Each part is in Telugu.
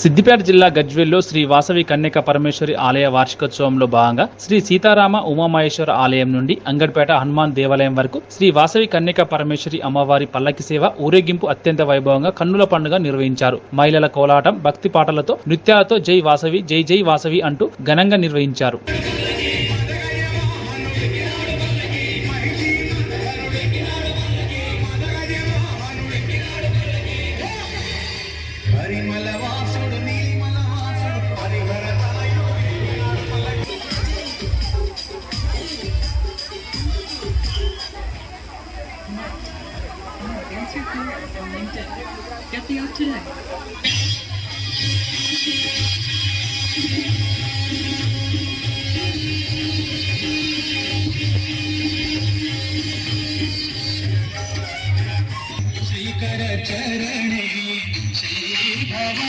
సిద్దిపేట జిల్లా గజ్వేల్లో శ్రీ వాసవి కన్యక పరమేశ్వరి ఆలయ వార్షికోత్సవంలో భాగంగా శ్రీ సీతారామ ఉమామహేశ్వర ఆలయం నుండి అంగడ్పేట హనుమాన్ దేవాలయం వరకు శ్రీ వాసవి కన్యక పరమేశ్వరి అమ్మవారి పల్లకి సేవ ఊరేగింపు అత్యంత వైభవంగా కన్నుల పండుగ నిర్వహించారు. మహిళల కోలాటం భక్తి పాటలతో నృత్యాలతో జై వాసవి జై జై వాసవి అంటూ ఘనంగా నిర్వహించారు. Answer Corp on LinkedIn. Get the app today.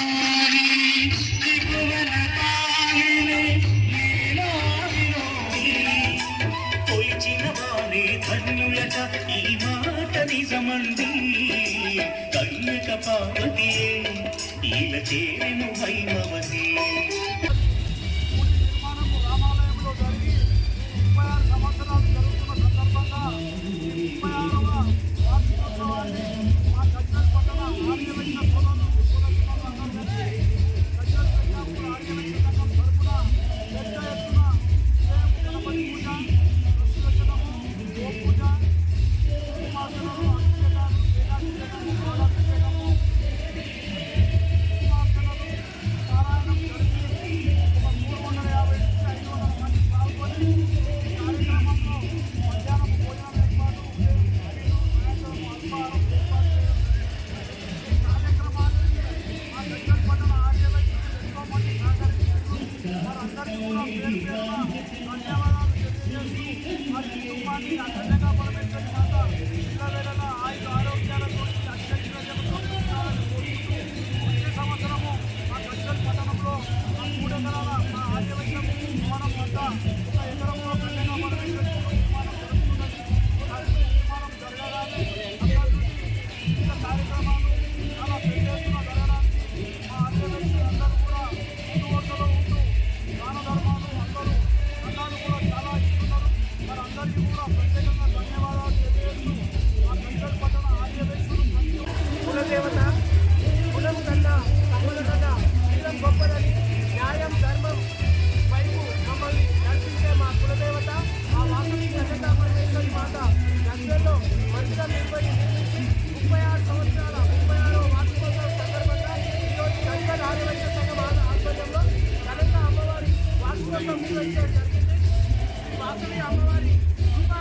కొలిచిన వారి ధన్యులట ఈ మాట నిజమంది. కన్యక పార్వతియే ఈల చేరెను హైమవతి కులదేవత కులం కన్నా తమ్ముల కన్నా వీరం గొప్పదని న్యాయం ధర్మం వైపు మమ్మల్ని నడిపించే మా కులదేవత ఆ వాసవి కన్యకా పరమేశ్వరి మాత గజ్వేల్లో మంచిగా నిర్వహించి ముప్పై ఆరు సంవత్సరాల ముప్పై ఆరో వార్షికోత్సవం సందర్భంగా ఈరోజు గజ్వేల్ ఆదివైశ్య సంఘం ఆధ్వర్యంలో ఘనంగా అమ్మవారి వార్షికోత్సవం నిర్వహించడం జరిగింది ఈ అమ్మవారి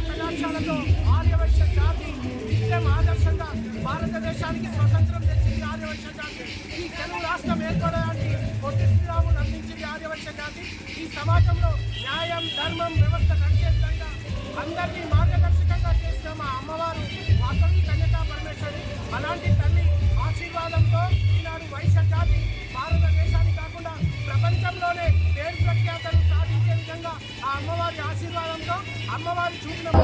కటాక్షాలతో కళాశాలతో ఆర్యవైశ్య జాతి నిత్యం ఆదర్శంగా భారతదేశానికి స్వతంత్రం తెచ్చింది ఆర్యవైశ్య జాతి. ఈ తెలుగు రాష్ట్రం ఏర్పడడానికి పొట్టి శ్రీరాములు అందించింది ఆర్యవైశ్య జాతి. ఈ సమాజంలో న్యాయం ధర్మం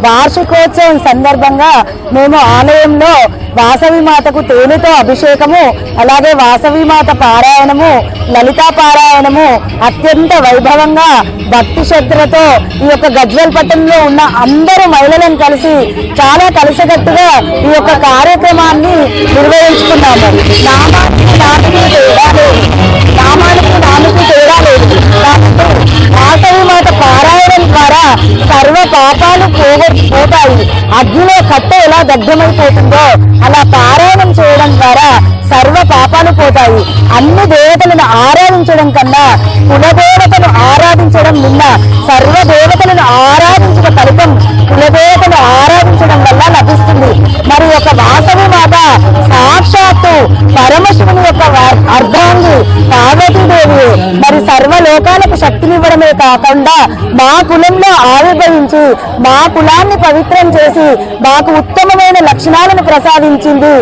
వార్షికోత్సవం సందర్భంగా మేము ఆలయంలో వాసవి మాతకు తేనెతో అభిషేకము అలాగే వాసవి మాత పారాయణము లలితా పారాయణము అత్యంత వైభవంగా భక్తి శ్రద్ధలతో ఈ యొక్క గజ్వల్ పట్టణంలో ఉన్న అందరూ మహిళలను కలిసి చాలా కలిసికట్టుగా ఈ యొక్క కార్యక్రమాన్ని నిర్వహించుకున్నాము. నామానికి నాటికి సర్వ పాపాలు పోతాయి అగ్నిలో కట్ట ఎలా దగ్ధమైపోతుందో అలా పారాయణం చేయడం ద్వారా సర్వ పాపాలు పోతాయి. అన్ని దేవతలను ఆరాధించడం కన్నా కులదేవతను ఆరాధించడం నిన్న సర్వ దేవతలను ఆరాధించిన ఫలితం కులదేవతను ఆరాధించడం కులాలకు శక్తినివ్వడమే కాకుండా మా కులంలో ఆవిర్భవించి మా కులాన్ని పవిత్రం చేసి మాకు ఉత్తమమైన లక్షణాలను ప్రసాదించింది